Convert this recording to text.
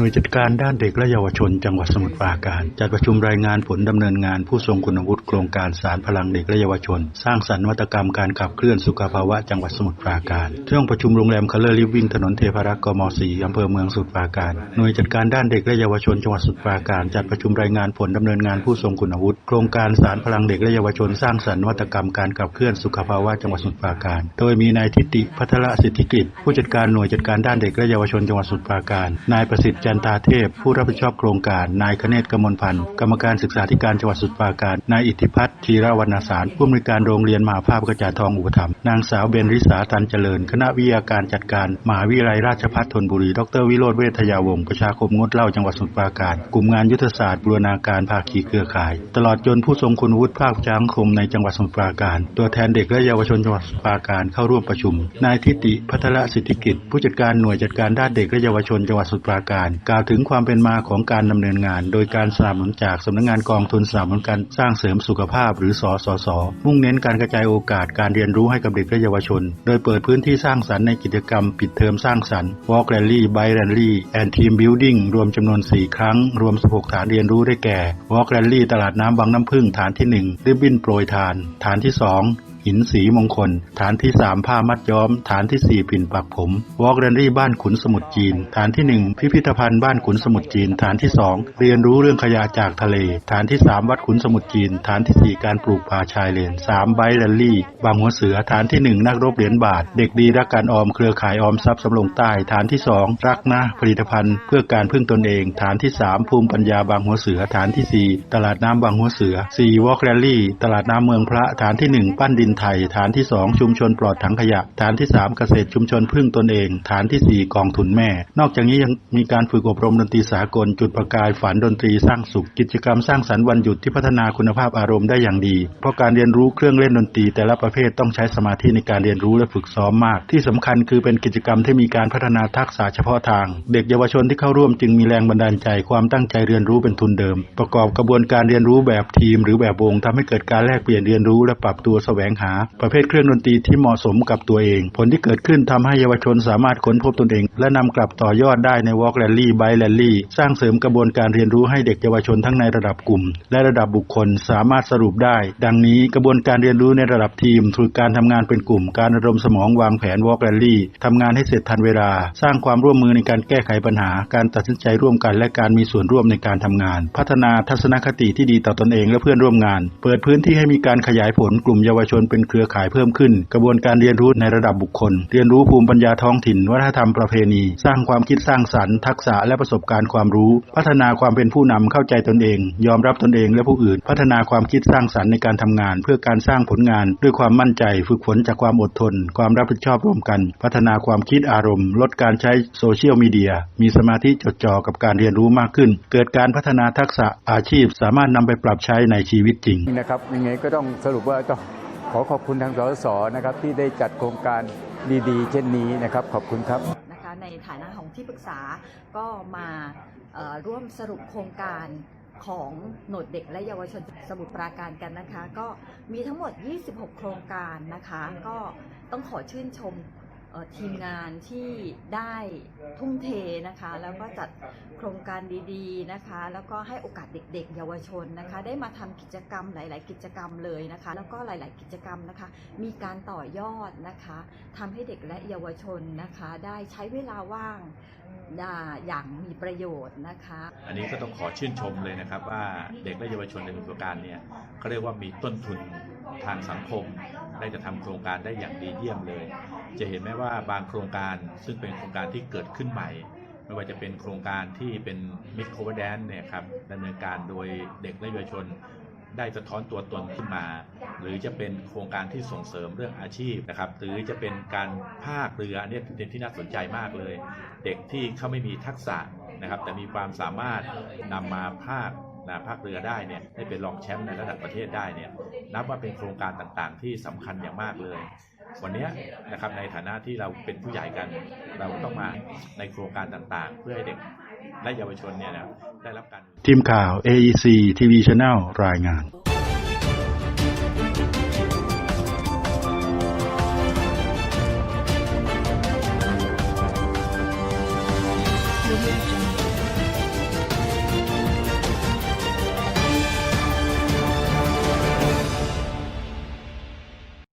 น่วยจัดการด้านเด็กและเยาวชน จังหวัดสมุทรปราการ จัดประชุมรายงานผลดำเนินงานผู้ทรงคุณวุฒิโครงการสารพลังเด็กและเยาวชน สร้างสรรค์นวัตกรรมการขับเคลื่อนสุขภาวะจังหวัดสมุทรปราการช่วงประชุมโรงแรมคัลเลอร์ลิฟวิ่งถนนเทพารักษ์กม4อำเภอเมืองสมุทรปราการหน่วยจัดการด้านเด็กและเยาวชนจังหวัดสมุทรปราการจัดประชุมรายงานผลดำเนินงานผู้ทรงคุณวุฒิโครงการสารพลังเด็กและเยาวชน สร้างสรรค์นวัตกรรมการขับเคลื่อนสุขภาวะจังหวัดสมุทรปราการ โดยมีนายทิติพัทรสิทธิกิจผู้จัดการหน่วยจัดการด้านเด็กและเยาวชนจังหวัดสมุทรปราการนายประสิทธิ์จันตาเทพ ผู้รับผิดชอบโครงการ นายคเนศกมลพันธ์ กรรมการศึกษาธิการจังหวัดสุทปราการ นายอิทธิพัฒน์ธีรวรรณสาร ผู้อำนวยการโรงเรียนมหาภาพกระจาทองอุปถัมภ์ นางสาวเบนริษาตันเจริญ คณะวิทยาการจัดการ มหาวิทยาลัยราชภัฏธนบุรี ดรวิโรธเวทยาวงศ์ ประชาคมงดเหล้าจังหวัดสุทปราการ กลุ่มงานยุทธศาสตร์บูรณาการภาคีเครือข่าย ตลอดจนผู้ทรงคุณวุฒิภาคประชาสังคมในจังหวัดสุทปราการ ตัวแทนเด็กและเยาวชนจังหวัดสุทปราการเข้าร่วมประชุม นายทิติพัทรสิทธิกิจ ผู้จัดการหน่วยจัดการด้านเด็กและเยาวชนจังหวัดสุทรปราการกล่าวถึงความเป็นมาของการดำเนินงาน โดยการสนับสนุนจากสำนักงานกองทุนสนับสนุนการสร้างเสริมสุขภาพหรือสสส มุ่งเน้นการกระจายโอกาสการเรียนรู้ให้กับเด็กและเยาวชน โดยเปิดพื้นที่สร้างสรรค์ในกิจกรรมปิดเทอมสร้างสรรค์ Walk Rally Bike Rally and Team Building รวมจำนวน 4 ครั้ง รวม 16 ฐานเรียนรู้ได้แก่ Walk Rally ตลาดน้ำบางน้ำพึ่งฐานที่1ริบบิ้นโปรยทาน ฐานที่ 2 หินสีมงคล ฐานที่3ผ้ามัดย้อม ฐานที่4ปิ่นปักผมวอล์กแรนรี่บ้านขุนสมุทรจีน ฐานที่1พิพิธภัณฑ์บ้านขุนสมุทรจีน ฐานที่2เรียนรู้เรื่องขยะจากทะเล ฐานที่3วัดขุนสมุทรจีน ฐานที่4การปลูกป่าชายเลน3ไบแรนลี่ บางหัวเสือ ฐานที่1นักรบเหรียญบาท เด็กดีรักการออมเครือข่ายออมทรัพย์สำโรงใต้ ฐานที่2รักนะผลิตภัณฑ์ เพื่อการพึ่งตนเอง ฐานที่3ภูมิปัญญาบางหัวเสือ ฐานที่4ตลาดน้ำบางหัวเสือ4วอล์กแรลลี่ ตลาดน้ำเมืองพระ ฐานที่1ปั้นดินไทย ฐานที่ 2 ชุมชนปลอดถังขยะ ฐานที่ 3 เกษตรชุมชนพึ่งตนเอง ฐานทีสี่ 4 กองทุนแม่ นอกจากนี้ยังมีการฝึกอบรมดนตรีสากลจุดประกายฝันดนตรีสร้างสุข กิจกรรมสร้างสรรค์วันหยุดที่พัฒนาคุณภาพอารมณ์ได้อย่างดี เพราะการเรียนรู้เครื่องเล่นดนตรี แต่ละประเภทต้องใช้สมาธิในการเรียนรู้และฝึกซ้อมมาก ที่สำคัญคือเป็นกิจกรรมที่มีการพัฒนาทักษะเฉพาะทาง เด็กเยาวชนที่เข้าร่วมจึงมีแรงบันดาลใจความตั้งใจเรียนรู้เป็นทุนเดิม ประกอบกระบวนการเรียนรู้แบบทีม หรือแบบวงทำให้เกิดการแลกเปลี่ยนเรียนรู้และปรับตัวแสวงหา ประเภทเครื่องดนตรีที่เหมาะสมกับตัวเอง ผลที่เกิดขึ้นทำให้เยาวชนสามารถค้นพบตนเอง และนำกลับต่อยอดได้ใน Walk Rally Bike Rally สร้างเสริมกระบวนการเรียนรู้ให้เด็กเยาวชนทั้งในระดับกลุ่ม และระดับบุคคลสามารถสรุปได้ ดังนี้กระบวนการเรียนรู้ในระดับทีมคือการทำงานเป็นกลุ่ม การระดมสมองวางแผน Walk Rally ทำงานให้เสร็จทันเวลา สร้างความร่วมมือในการแก้ไขปัญหา การตัดสินใจร่วมกัน และการมีส่วนร่วมในการทำงาน พัฒนาทัศนคติที่ดีต่อตนเองและเพื่อนร่วมงาน เปิดพื้นที่ให้มีการขยายผลกลุ่มเยาวชนเป็นเครือข่ายเพิ่มขึ้น กระบวนการเรียนรู้ในระดับบุคคล เรียนรู้ภูมิปัญญาท้องถิ่น วัฒนธรรมประเพณี สร้างความคิดสร้างสรรค์ทักษะและประสบการณ์ความรู้ พัฒนาความเป็นผู้นำเข้าใจตนเอง ยอมรับตนเองและผู้อื่น พัฒนาความคิดสร้างสรรค์ในการทำงาน เพื่อการสร้างผลงาน ด้วยความมั่นใจ ฝึกฝนจากความอดทน ความรับผิดชอบร่วมกัน พัฒนาความคิดอารมณ์ ลดการใช้โซเชียลมีเดีย มีสมาธิจดจ่อกับการเรียนรู้มากขึ้น เกิดการพัฒนาทักษะอาชีพ สามารถนำไปปรับใช้ในชีวิตจริงนะครับยังไงก็ต้องสรุปว่าต้อง ขอขอบคุณทางสสนะครับที่ได้จัดโครงการดีๆ เช่นนี้นะครับ ขอบคุณครับนะคะในฐานะของที่ปรึกษาก็มาร่วมสรุปโครงการของหน่วยเด็กและเยาวชนสมุทรปราการกันนะคะ ก็มีทั้งหมด 26 โครงการนะคะ ก็ต้องขอชื่นชม ทีมงานที่ได้ทุ่มเทนะคะ แล้วก็จัดโครงการดีๆนะคะ แล้วก็ให้โอกาสเด็ก ๆ เยาวชนนะคะ ได้มาทำกิจกรรมหลาย ๆ กิจกรรมเลยนะคะ แล้วก็หลาย ๆ กิจกรรมนะคะ มีการต่อยอดนะคะทำให้เด็กและเยาวชนนะคะ ได้ใช้เวลาว่างอ่าอย่างมีประโยชน์นะคะ อันนี้ก็ต้องขอชื่นชมเลยนะครับว่าเด็กและเยาวชนในสมุทรปราการเนี่ยเขาเรียกว่ามีต้นทุนทางสังคม ได้จะทำโครงการได้อย่างดีเยี่ยมเลย จะเห็นไหมว่าบางโครงการซึ่งเป็นโครงการที่เกิดขึ้นใหม่ ไม่ว่าจะเป็นโครงการที่เป็นมิดโคเวอร์แดนเนี่ยครับดำเนินการโดยเด็กและเยาวชนได้สะท้อนตัวตนขึ้นมา หรือจะเป็นโครงการที่ส่งเสริมเรื่องอาชีพนะครับหรือจะเป็นการภาคเรืออันนี้เป็นที่น่าสนใจมากเลย เด็กที่เขาไม่มีทักษะนะครับ แต่มีความสามารถนำมาภาค นะภาคเรือได้เนี่ยได้เป็นรองแชมป์ในระดับประเทศได้เนี่ยนับว่าเป็นโครงการต่างๆ ที่สำคัญอย่างมากเลย วันนี้นะครับในฐานะที่เราเป็นผู้ใหญ่กัน เราต้องมาในโครงการต่างๆ เพื่อให้เด็กและเยาวชนเนี่ยนะได้รับการทีมข่าว AEC TV Channel รายงาน